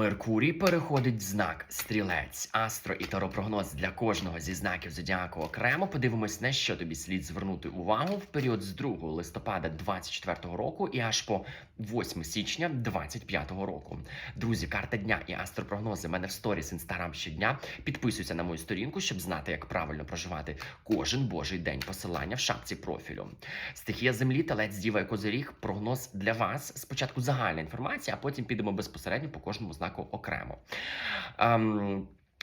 Меркурій переходить в знак стрілець, астро і таропрогноз для кожного зі знаків зодіаку окремо. Подивимось, на що тобі слід звернути увагу в період з 2 листопада 24 року і аж по 8 січня 25 року. Друзі, карта дня і астропрогнози в мене в сторіс інстаграм щодня. Підписуйся на мою сторінку, щоб знати, як правильно проживати кожен божий день. Посилання в шапці профілю. Стихія землі, телець, діва і козиріг. Прогноз для вас. Спочатку загальна інформація, а потім підемо безпосередньо по кожному знаку окремо.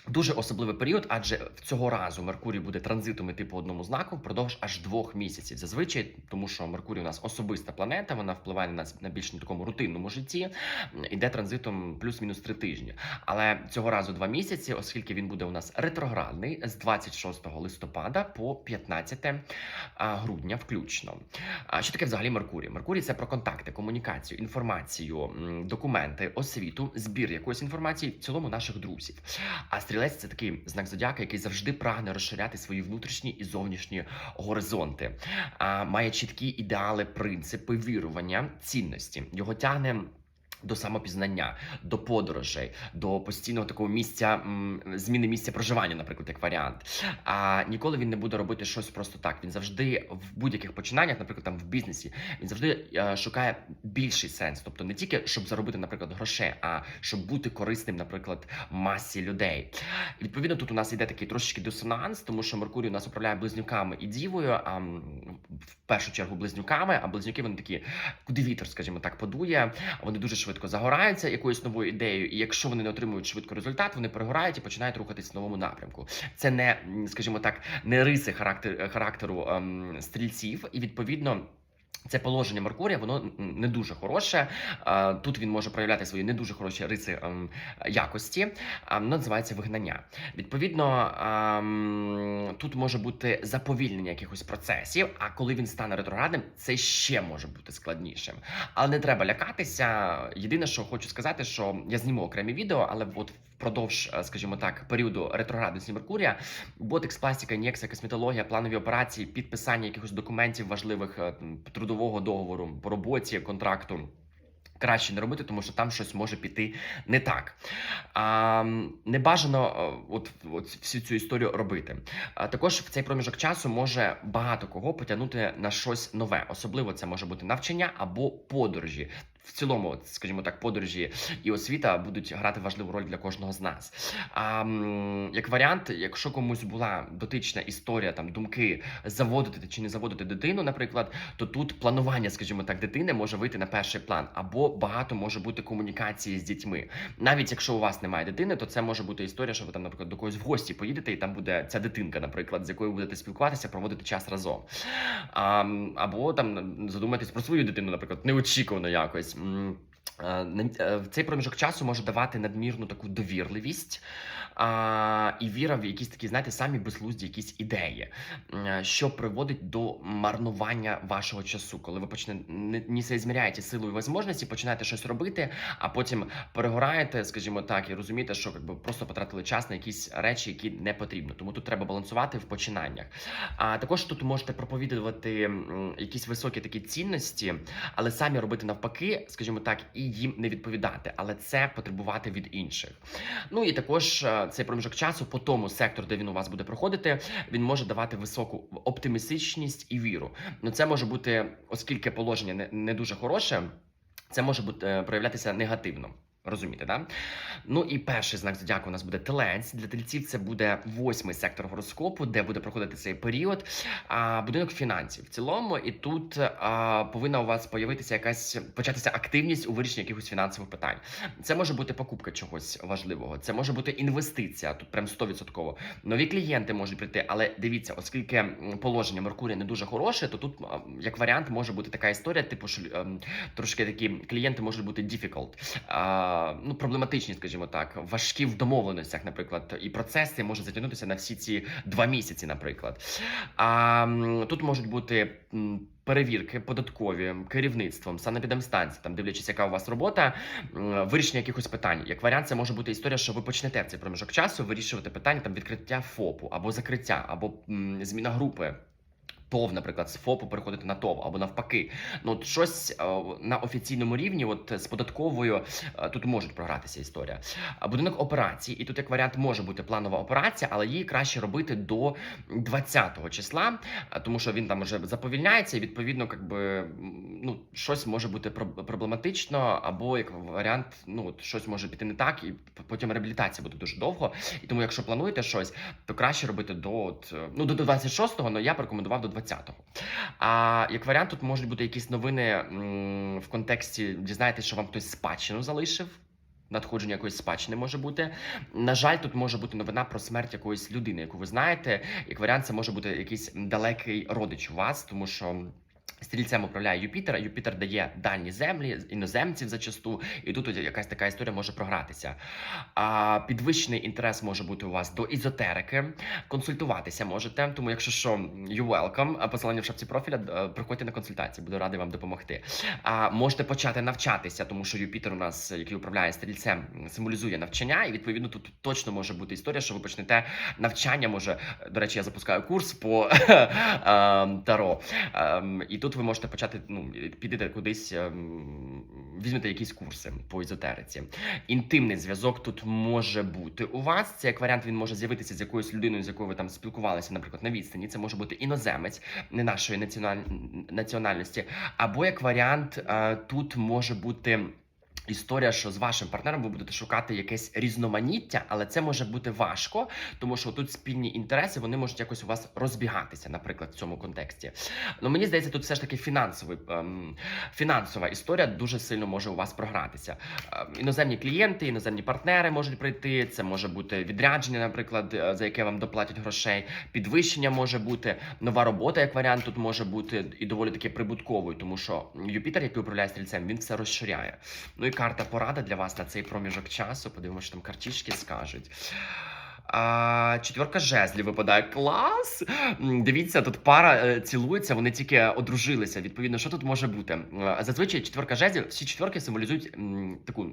Дуже особливий період, адже цього разу Меркурій буде транзитом іти по одному знаку впродовж аж двох місяців. Зазвичай, тому що Меркурій у нас особиста планета, вона впливає на нас на більш на такому рутинному житті. Іде транзитом плюс-мінус три тижні. Але цього разу два місяці, оскільки він буде у нас ретроградний з 26 листопада по 15 грудня, включно. Що таке взагалі Меркурій? Меркурій це про контакти, комунікацію, інформацію, документи, освіту, збір якоїсь інформації в цілому наших друзів. А стрілець це такий знак зодіака, який завжди прагне розширяти свої внутрішні і зовнішні горизонти. А, має чіткі ідеали, принципи, вірування, цінності. Його тягне. До самопізнання, до подорожей, до постійного такого місця зміни місця проживання, наприклад, як варіант. А ніколи він не буде робити щось просто так. Він завжди в будь-яких починаннях, наприклад, там в бізнесі, він завжди е, шукає більший сенс. Тобто не тільки щоб заробити, наприклад, грошей, а щоб бути корисним, наприклад, масі людей. Відповідно, тут у нас йде такий трошечки дисонанс, тому що Меркурій у нас управляє близнюками і дівою, а в першу чергу близнюками, а близнюки вони такі, куди вітер, скажімо так, подує. Вони дуже швидко загораються якоюсь новою ідеєю, і якщо вони не отримують швидко результат, вони перегорають і починають рухатись в новому напрямку. Це не, скажімо так, не риси характер, характеру ем, стрільців, і відповідно. Це положення Меркурія, воно не дуже хороше. Тут він може проявляти свої не дуже хороші риси ем, якості. Воно називається вигнання. Відповідно, ем, тут може бути заповільнення якихось процесів. А коли він стане ретроградним, це ще може бути складнішим. Але не треба лякатися. Єдине, що хочу сказати, що я зніму окремі відео, але от впродовж, е, скажімо так, періоду ретроградності Меркурія, ботекс, пластика, ін'єкція, косметологія, планові операції, підписання якихось документів важливих е, трудового договору по роботі, контракту. Краще не робити, тому що там щось може піти не так. А, не бажано е, от, от всю цю історію робити. А, також в цей проміжок часу може багато кого потягнути на щось нове. Особливо це може бути навчання або подорожі. В цілому, скажімо так, подорожі і освіта будуть грати важливу роль для кожного з нас. А, як варіант, якщо комусь була дотична історія, там думки заводити чи не заводити дитину, наприклад, то тут планування, скажімо так, дитини може вийти на перший план, або багато може бути комунікації з дітьми. Навіть якщо у вас немає дитини, то це може бути історія, що ви там, наприклад, до когось в гості поїдете, і там буде ця дитинка, наприклад, з якою будете спілкуватися, проводити час разом. А, або там задуматись про свою дитину, наприклад, неочікувано якось. М, е, на- е, В цей проміжок часу може давати надмірну таку довірливість а, і віра в якісь такі, знаєте, самі безглузді якісь ідеї, що приводить до марнування вашого часу, коли ви почнете не, соізміряєте силу і можливості, починаєте щось робити, а потім перегораєте, скажімо так, і розумієте, що якби просто потратили час на якісь речі, які не потрібно. Тому тут треба балансувати в починаннях. А також тут можете проповідувати якісь високі такі цінності, але самі робити навпаки, скажімо так, і їм не відповідати, але це потребувати від інших. Ну і також е, цей проміжок часу по тому сектору, де він у вас буде проходити, він може давати високу оптимістичність і віру. Ну це може бути, оскільки положення не, не дуже хороше, це може бути е, проявлятися негативно. Розумієте, да? Ну і перший знак зодіаку у нас буде телець. Для тельців це буде восьмий сектор гороскопу, де буде проходити цей період. А, будинок фінансів в цілому, і тут а, повинна у вас появитися якась початися активність у вирішенні якихось фінансових питань. Це може бути покупка чогось важливого, це може бути інвестиція. Тут прям 100%. Нові клієнти можуть прийти, але дивіться, оскільки положення Меркурія не дуже хороше, то тут як варіант може бути така історія, типу що ем, трошки такі клієнти можуть бути difficult, а, ну проблематичні, скажімо так, важкі в домовленостях, наприклад, і процеси можуть затягнутися на всі ці два місяці, наприклад. А тут можуть бути. Перевірки податкові керівництвом, санепідемстанції, там дивлячись, яка у вас робота, вирішення якихось питань. Як варіант, це може бути історія, що ви почнете в цей проміжок часу вирішувати питання там відкриття ФОПу або закриття, або м, зміна групи. ТОВ, наприклад, з ФОПу переходити на ТОВ або навпаки. Ну от щось е, на офіційному рівні, от з податковою е, тут можуть програтися історія. Будинок операцій, і тут як варіант може бути планова операція, але її краще робити до 20-го числа, е, тому що він там вже заповільняється, і відповідно, якби ну щось може бути проб- проблематично, або як варіант, ну от щось може піти не так, і потім реабілітація буде дуже довго. І тому, якщо плануєте щось, то краще робити до от, ну до 26-го, але я б рекомендував до 20-го. А як варіант, тут можуть бути якісь новини в контексті, дізнаєтесь, що вам хтось спадщину залишив. Надходження якоїсь спадщини може бути. На жаль, тут може бути новина про смерть якоїсь людини, яку ви знаєте. Як варіант, це може бути якийсь далекий родич у вас, тому що. Стрільцем управляє Юпітер, Юпітер дає дальні землі, іноземців зачасту, і тут якась така історія може програтися. А підвищений інтерес може бути у вас до ізотерики, консультуватися можете. Тому, якщо що, you welcome, посилання в шапці профіля, е, приходьте на консультації, буду радий вам допомогти. А можете почати навчатися, тому що Юпітер у нас, який управляє стрільцем, символізує навчання, і відповідно тут точно може бути історія, що ви почнете навчання. Може, до речі, я запускаю курс по ем, таро. Ем, І тут ви можете почати ну, підете кудись, ем, візьмете якісь курси по езотериці. Інтимний зв'язок тут може бути у вас. Це як варіант, він може з'явитися з якоюсь людиною, з якою ви там спілкувалися, наприклад, на відстані. Це може бути іноземець, не нашої національ... національності. Або як варіант, е, тут може бути. Історія, що з вашим партнером ви будете шукати якесь різноманіття, але це може бути важко, тому що тут спільні інтереси вони можуть якось у вас розбігатися, наприклад, в цьому контексті. Ну мені здається, тут все ж таки фінансовий ем, фінансова історія дуже сильно може у вас програтися. Ем, іноземні клієнти, іноземні партнери можуть прийти. Це може бути відрядження, наприклад, е, за яке вам доплатять грошей. Підвищення може бути нова робота, як варіант, тут може бути і доволі таки прибутковою, тому що Юпітер, який управляє стрільцем, він все розширяє. Ну і карта порада для вас на цей проміжок часу. Подивимося, що там картішки скажуть. А, четверка жезлів випадає клас. Дивіться, тут пара е, цілується, вони тільки одружилися. Відповідно, що тут може бути? Е, Зазвичай четверка жезлів, всі четверки символізують таку.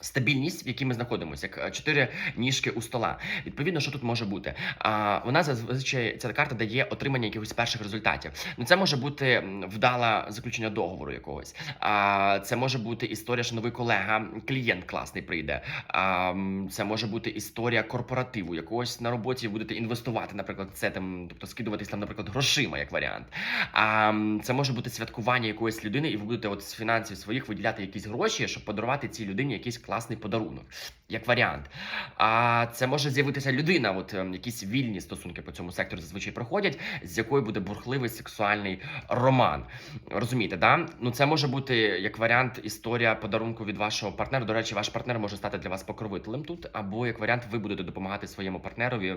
Стабільність, в якій ми знаходимося, як е, чотири ніжки у стола. Відповідно, що тут може бути? А вона зазвичай ця карта дає отримання якихось перших результатів. Ну це може бути вдала заключення договору якогось. А це може бути історія, що новий колега, клієнт класний прийде. А це може бути історія корпоративу, якогось на роботі будете інвестувати, наприклад, це там, тобто скидуватись там, наприклад, грошима, як варіант. А це може бути святкування якоїсь людини, і ви будете от з фінансів своїх виділяти якісь гроші, щоб подарувати цій людині якийсь класний подарунок, як варіант. А це може з'явитися людина, от ем, якісь вільні стосунки по цьому сектору зазвичай проходять, з якою буде бурхливий сексуальний роман. Розумієте, да? Ну це може бути як варіант історія подарунку від вашого партнера. До речі, ваш партнер може стати для вас покровителем тут, або як варіант, ви будете допомагати своєму партнерові.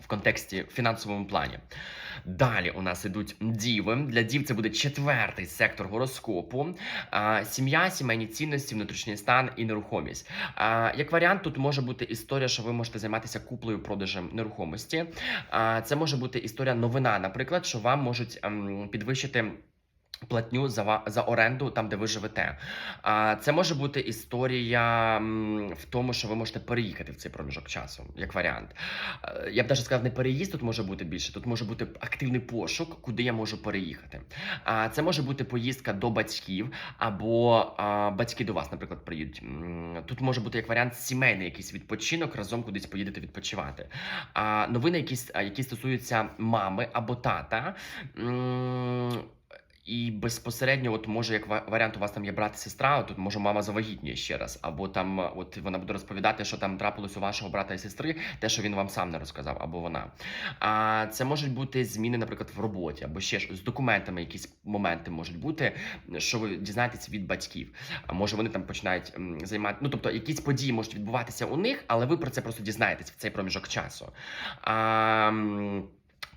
В контексті фінансовому плані. Далі у нас ідуть діви. Для дів це буде четвертий сектор гороскопу. А, сім'я, сімейні цінності, внутрішній стан і нерухомість. А, як варіант, тут може бути історія, що ви можете займатися куплею продажем нерухомості. А, це може бути історія новина, наприклад, що вам можуть ем, підвищити. Платню за за оренду там, де ви живете. А це може бути історія в тому, що ви можете переїхати в цей проміжок часу, як варіант. Я б навіть сказав, не переїзд тут може бути більше. Тут може бути активний пошук, куди я можу переїхати. А це може бути поїздка до батьків, або а, батьки до вас, наприклад, приїдуть. Тут може бути як варіант сімейний якийсь відпочинок, разом кудись поїдете відпочивати. А новини, якісь, які стосуються мами або тата. І безпосередньо, от може, як варіант, у вас там є брат і сестра, тут може мама завагітніє ще раз, або там от вона буде розповідати, що там трапилось у вашого брата і сестри, те, що він вам сам не розказав, або вона. А це можуть бути зміни, наприклад, в роботі, або ще ж з документами, якісь моменти можуть бути, що ви дізнаєтесь від батьків. А може вони там починають займати. Ну тобто, якісь події можуть відбуватися у них, але ви про це просто дізнаєтесь в цей проміжок часу. А,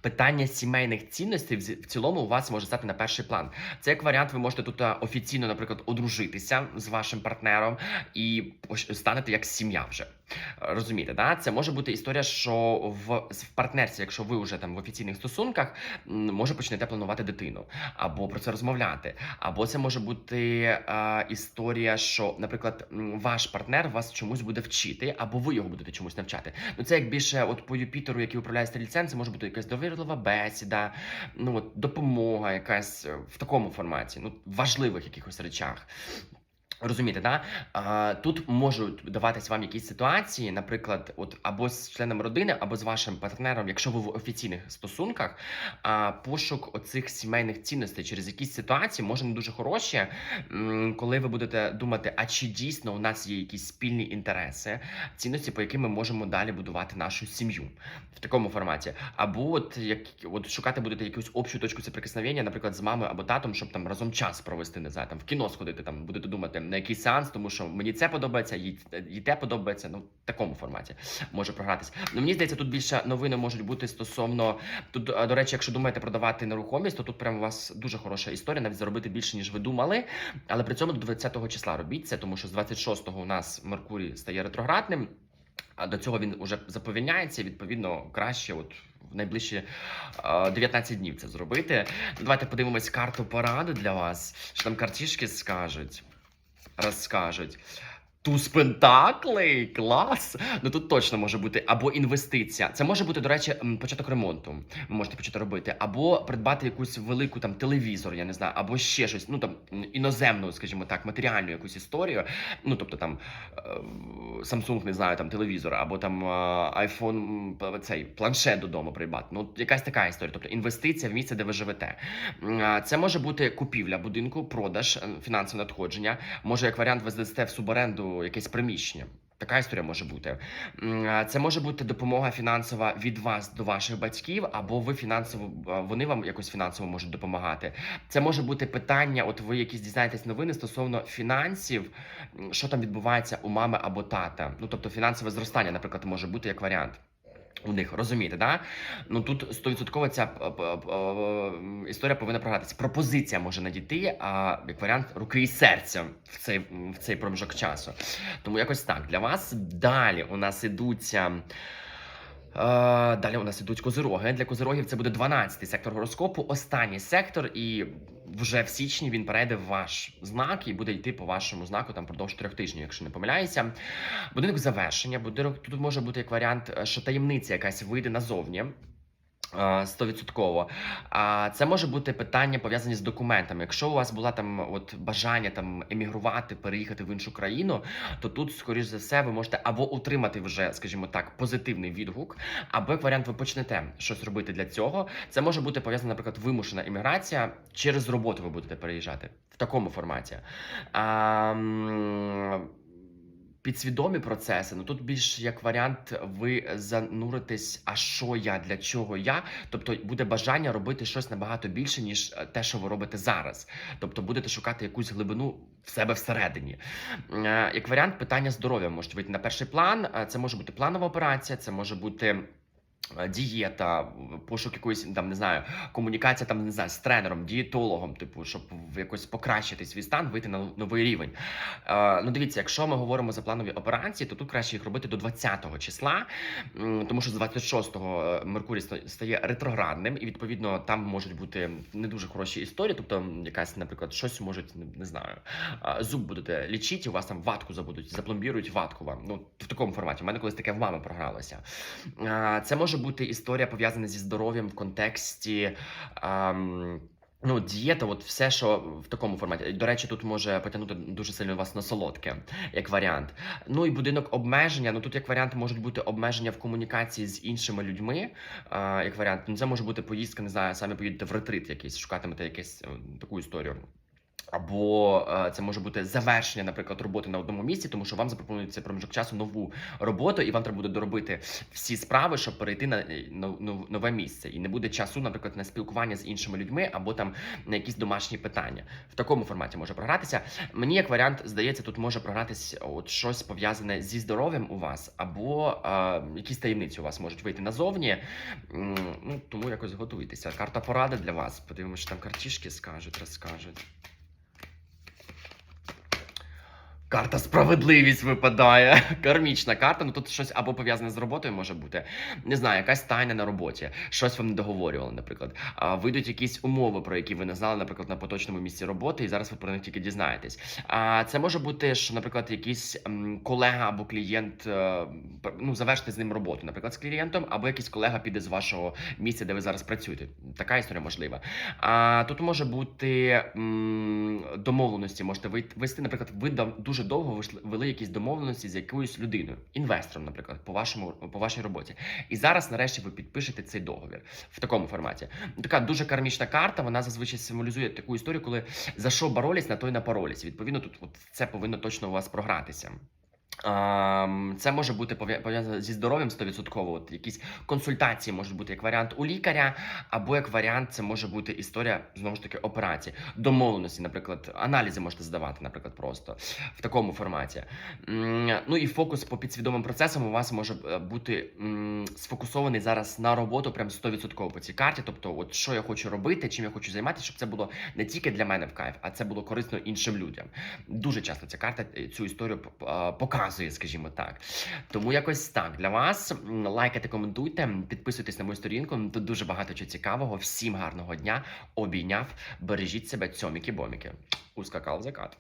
Питання сімейних цінностей в цілому у вас може стати на перший план. Це як варіант, ви можете тут офіційно, наприклад, одружитися з вашим партнером і станете як сім'я вже. Розумієте, да? Це може бути історія, що в, в партнерстві, якщо ви вже там в офіційних стосунках, може почнете планувати дитину, або про це розмовляти. Або це може бути е, історія, що, наприклад, ваш партнер вас чомусь буде вчити, або ви його будете чомусь навчати. Ну це як більше, от по Юпітеру, який управляє стрільцем, це може бути якась довірлива бесіда, ну от допомога, якась е, в такому форматі, ну важливих якихось речах. Розумієте, да? А, тут можуть даватись вам якісь ситуації, наприклад, от або з членом родини, або з вашим партнером, якщо ви в офіційних стосунках, а, пошук оцих сімейних цінностей через якісь ситуації може не дуже хороші, коли ви будете думати, а чи дійсно у нас є якісь спільні інтереси, цінності, по яким ми можемо далі будувати нашу сім'ю в такому форматі. Або от як от шукати будете якусь общу точку соприкосновення, наприклад, з мамою або татом, щоб там разом час провести, не знаю, там в кіно сходити, там будете думати на якийсь сеанс, тому що мені це подобається, їй, їй те подобається. Ну в такому форматі може програтись. Ну мені здається, тут більше новини можуть бути стосовно тут. До речі, якщо думаєте продавати нерухомість, то тут прямо у вас дуже хороша історія, навіть заробити більше ніж ви думали. Але при цьому до 20-го числа робіть це, тому що з 26-го у нас Меркурій стає ретроградним. А до цього він уже заповільняється. Відповідно, краще, от в найближчі е, 19 днів це зробити. Давайте подивимось карту поради для вас. Що там картішки скажуть, розкажуть. Туз Пентаклей, клас! Ну тут точно може бути або інвестиція. Це може бути, до речі, початок ремонту. Ви можете почати робити, або придбати якусь велику там телевізор, я не знаю, або ще щось. Ну там іноземну, скажімо так, матеріальну якусь історію. Ну тобто там е, Samsung, не знаю, там телевізор, або там е, iPhone, цей планшет додому придбати. Ну якась така історія. Тобто інвестиція в місце, де ви живете. Це може бути купівля будинку, продаж, фінансове надходження. Може, як варіант, ви здасте в суборенду якесь приміщення. Така історія може бути. Це може бути допомога фінансова від вас до ваших батьків, або ви фінансово вони вам якось фінансово можуть допомагати. Це може бути питання. От ви якісь дізнаєтесь новини стосовно фінансів, що там відбувається у мами або тата. Ну тобто фінансове зростання, наприклад, може бути як варіант. У них розумієте, да? Ну тут стовідсотково ця п- п- м, історія повинна програтися. Пропозиція може надійти, а як варіант руки і серця в цей в цей проміжок часу. Тому якось так для вас. Далі у нас ідуться. Е, далі у нас ідуть козироги. Для козирогів це буде 12-й сектор гороскопу, останній сектор, і вже в січні він перейде в ваш знак і буде йти по вашому знаку там продовж трьох тижнів, якщо не помиляюся. Будинок завершення. Будинок тут може бути як варіант, е, що таємниця якась вийде назовні. Стовідсотково. А це може бути питання пов'язані з документами. Якщо у вас була там от бажання там емігрувати, переїхати в іншу країну, то тут, скоріш за все, ви можете або утримати вже, скажімо так, позитивний відгук, або як варіант, ви почнете щось робити для цього. Це може бути пов'язана, наприклад, вимушена імміграція. Через роботу ви будете переїжджати в такому форматі. А, Підсвідомі процеси, ну тут більш як варіант, ви зануритесь, а що я, для чого я. Тобто буде бажання робити щось набагато більше, ніж е, те, що ви робите зараз. Тобто будете шукати якусь глибину в себе всередині. Е, Як варіант, питання здоров'я можуть вийти на перший план. Це може бути планова операція, це може бути. Е, Дієта, пошук якоїсь там не знаю, комунікація там не знаю з тренером, дієтологом, типу, щоб якось покращити свій стан, вийти на новий рівень. Е, ну, дивіться, якщо ми говоримо за планові операції, то тут краще їх робити до 20-го числа, тому що з 26-го е, Меркурій стає ретроградним, і відповідно там можуть бути не дуже хороші історії. Тобто, якась, наприклад, щось можуть не, знаю, е, зуб будете лічити, у вас там ватку забудуть, запломбірують ватку вам. Ну в такому форматі. У мене колись таке в мами програлося. Це може бути історія пов'язана зі здоров'ям в контексті. ем, Ну, дієта, от все, що в такому форматі. До речі, тут може потягнути дуже сильно вас на солодке, як варіант. Ну і будинок обмеження. Ну тут як варіант можуть бути обмеження в комунікації з іншими людьми. А, як варіант, ну це може бути поїздка, не знаю, самі поїдете в ретрит якийсь, шукатимете якусь е, таку історію. Або е, це може бути завершення, наприклад, роботи на одному місці, тому що вам запропонують цей проміжок часу нову роботу, і вам треба буде доробити всі справи, щоб перейти на, е, нове місце. І не буде часу, наприклад, на спілкування з іншими людьми або там на якісь домашні питання. В такому форматі може програтися. Мені як варіант здається, тут може програтися от щось пов'язане зі здоров'ям у вас, або е, якісь таємниці у вас можуть вийти назовні. Ну тому якось готуйтеся. Карта поради для вас. Подивимося, що там картішки скажуть, розкажуть. Карта справедливість випадає. Кармічна карта. Ну тут щось або пов'язане з роботою може бути. Не знаю, якась тайна на роботі, щось вам не договорювали, наприклад. А, вийдуть якісь умови, про які ви не знали, наприклад, на поточному місці роботи, і зараз ви про них тільки дізнаєтесь. А це може бути, що, наприклад, якийсь колега або клієнт, е, ну, завершити з ним роботу, наприклад, з клієнтом, або якийсь колега піде з вашого місця, де ви зараз працюєте. Така історія можлива. А тут може бути м, домовленості. Можете ви- вести, наприклад, ви дав- дуже довго вели якісь домовленості з якоюсь людиною, інвестором, наприклад, по вашому по вашій роботі. І зараз, нарешті, ви підпишете цей договір в такому форматі. Така дуже кармічна карта. Вона зазвичай символізує таку історію, коли за що боролись, на той напоролись. Відповідно, тут от це повинно точно у вас програтися. Це може бути пов'я- пов'язано зі здоров'ям 100%. От якісь консультації можуть бути як варіант у лікаря, або як варіант, це може бути історія знову ж таки операції, домовленості, наприклад, аналізи можете здавати, наприклад, просто в такому форматі. Ну і фокус по підсвідомим процесам у вас може е, бути сфокусований зараз на роботу, прям 100% по цій карті. Тобто, от що я хочу робити, чим я хочу займатися, щоб це було не тільки для мене в кайф, а це було корисно іншим людям. Дуже часто ця карта е, цю історію п- а, показує, скажімо так. Тому якось так для вас. Лайкайте, коментуйте, підписуйтесь на мою сторінку. Тут дуже багато чого цікавого. Всім гарного дня. Обійняв. Бережіть себе, цьоміки-боміки. Ускакав закат.